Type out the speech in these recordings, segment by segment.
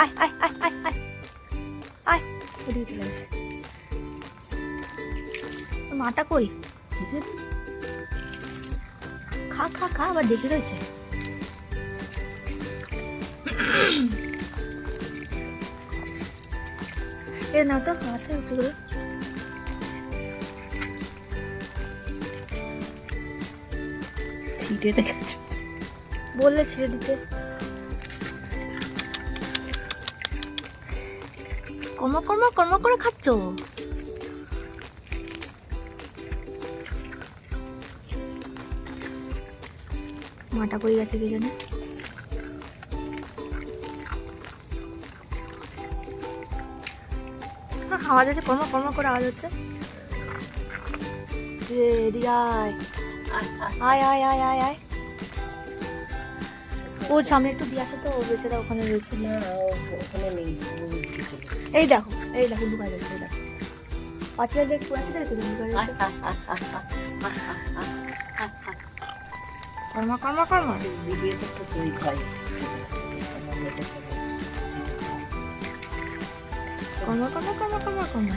আয় আয় আয় আয় আয়। আয়। মাটা কই? খা খা খা, আবার দেখে রয়েছে। এ না তো আছে একটু ছিটে রেখেছো। বললে ছেড়ে দিতে। কর্ম কর্ম করে খাচ্ছ? মাটা পড়ে গেছে কি জানে? আওয়াজ আছে কর্ম কর্ম করে আওয়াজ হচ্ছে। আয়। আয় আয় আয় আয় আয়। ওর সামনে একটু দিয়ে আসো তো ও বেচারা ওখানে রয়েছে। না ওখানে নেই। এই দেখো এই দেখো ঢুকাই রয়েছে দেখো। পাঁচিলের দেখ আছে দেখো রয়েছে। কর্মা কর্মা কর্মা। ভিডিওতে তো মেয়েদের সঙ্গে কর্মা কর্মা কর্মা কর্মা কর্মা।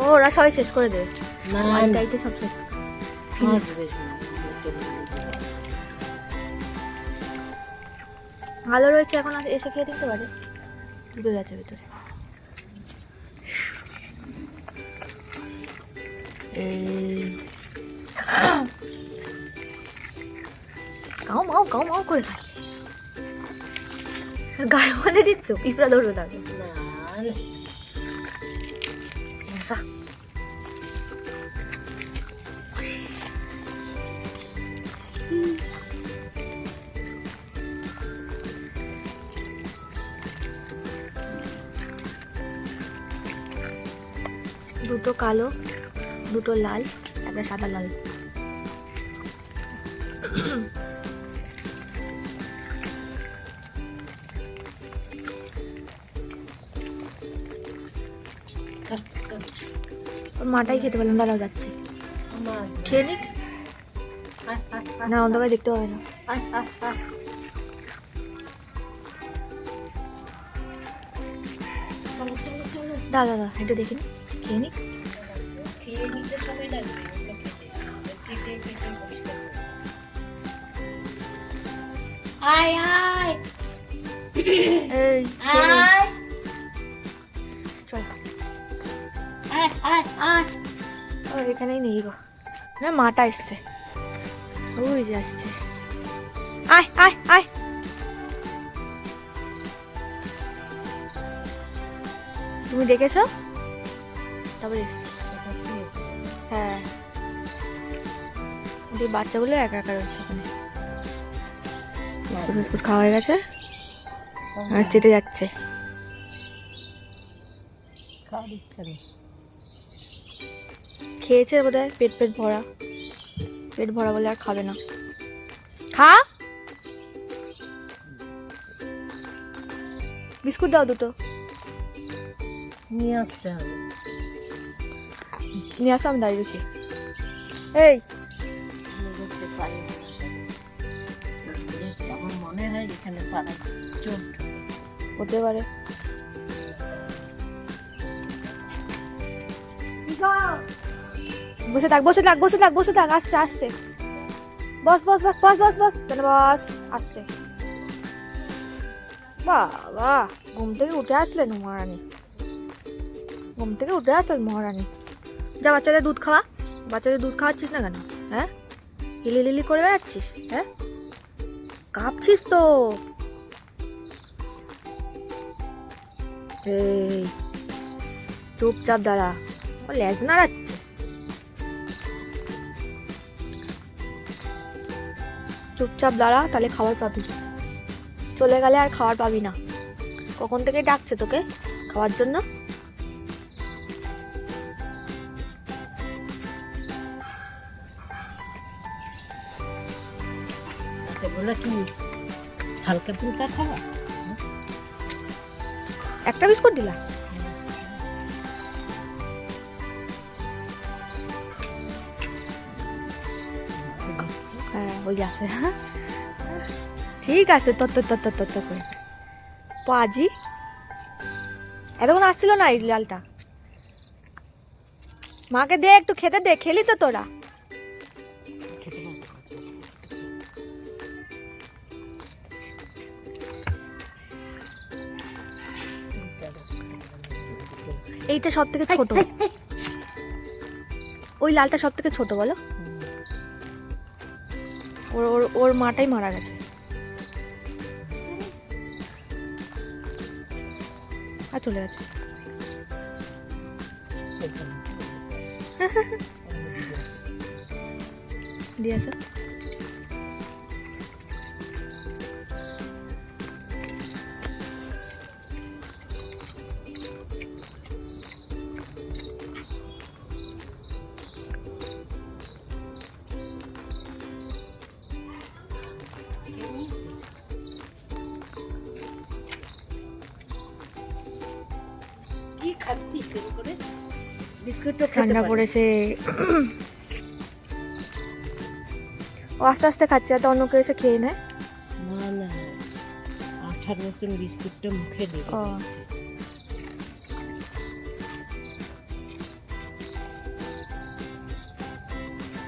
ও ওরা সবাই শেষ করে দেবে। না ওয়াইটাইতে সব শেষ। মাছ ভালো রয়েছে এখন এসে খেয়ে দিতে পারে। ঢুকে গেছে ভিতরে। গাও মাও গাও মাও করে খাচ্ছে। গায়ে মধ্যে দিচ্ছ পিঁপড়া ধরবে তাকে। না। দুটো কালো, দুটো লাল, একটা সাদা লাল। মাটাই খেতে পারলাম দাঁড়াও যাচ্ছে। খেয়ে নিক। না, অন্ধকারে দেখতে পাবে না। দাদা দাদা একটু দেখে নি। খেয়ে নিক খেয়ে নিতে সময় লাগবে। চেটে চেটে। আয় আয় এই আয় চল আয় আয় আয় ও এখানেই নেই গো না মাটা এসছে। ওই যে আসছে। আয় আয় আয়। তুমি ডেকেছো তারপরে এসছে। হ্যাঁ। ওই বাচ্চাগুলো একা একা রয়েছে ওখানে। বিস্কুট বিস্কুট খাওয়া হয়ে গেছে। আর চেটে যাচ্ছে। খেয়েছে বোধ হয় পেট পেট ভরা। পেট ভরা বলে আর খাবে না। খা! বিস্কুট দাও দুটো। নিয়ে আসতে হবে। নিয়ে আসো আমি দাঁড়িয়ে রয়েছি এই আমার মনে হয় এখানে হতে পারে বসে থাক বসে থাক বসে থাক বসে থাক আসছে আসছে বস বস বস বস বস বস কেন বস আসছে বাবা ঘুম থেকে উঠে আসলেন মহারানী ঘুম থেকে উঠে আসলেন মহারানী যা বাচ্চাদের দুধ খাওয়া, বাচ্চাদের দুধ খাওয়াচ্ছিস না কেন? হ্যাঁ? হিলি লিলি করে বেড়াচ্ছিস হ্যাঁ? কাঁপছিস তো। চুপচাপ দাঁড়া। ও লেজ নাড়াচ্ছে। চুপচাপ দাঁড়া, তাহলে খাবার পাবি। চলে গেলে আর খাবার পাবি না। কখন থেকে ডাকছে তোকে? খাওয়ার জন্য? বলে কি হালকা ফুলকা খাওয়া একটা বিস্কুট দিলা? হ্যাঁ ওই আছে। ঠিক ঠিক আছে তত্ত তত্ত তত্ত করে পাজি? এতক্ষণ আসছিল না এই লালটা? মাকে দে একটু খেতে দে খেলি তো তোরা। এইটা সব থেকে ছোট। ওই লালটা সব থেকে ছোট বলো। ওর ওর ওর মাটাই মারা গেছে। আর চলে গেছে। দিয়ে আসো। কি খাচ্ছিস করে বিস্কুট তো ঠান্ডা পড়েছে। ও আস্তে আস্তে খাচ্ছে যাতে অন্য কেউ এসে খেয়ে নেয়? না না আঠার মতন বিস্কুটটা মুখে। গেছে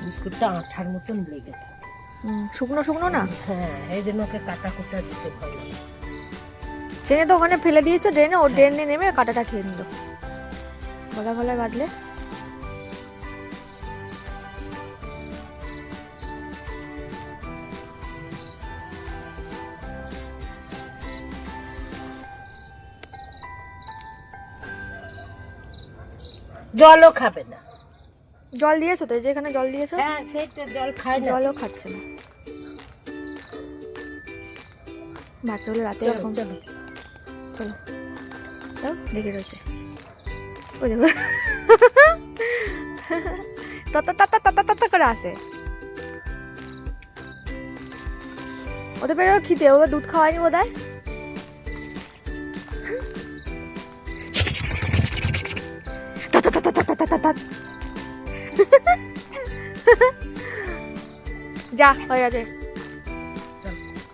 বিস্কুটটা আঠার মতন লেগে থাকে শুকনো শুকনো না? হ্যাঁ এই জন্য ওকে কাটা কুটা দিতে ভয় ট্রেনে তো ওখানে ফেলে দিয়েছে ড্রেনে ও ড্রেনে নেমে কাটাটা খেয়ে নিল। গলা গলায় বাঁধলে জলও খাবে না। জল দিয়েছ তো? যেখানে জল দিয়েছ? হ্যাঁ সেটা জল খায় না। জলও খাচ্ছে না। বাচ্চাগুলো রাতে এরকম চলো। দেখে রয়েছে। ওই দেখো তত তত তত তত করে আসে। ওদের পেরে খিদে, ও দুধ খাওয়ায়নি বোধ হয় যা, হয়ে গেছে।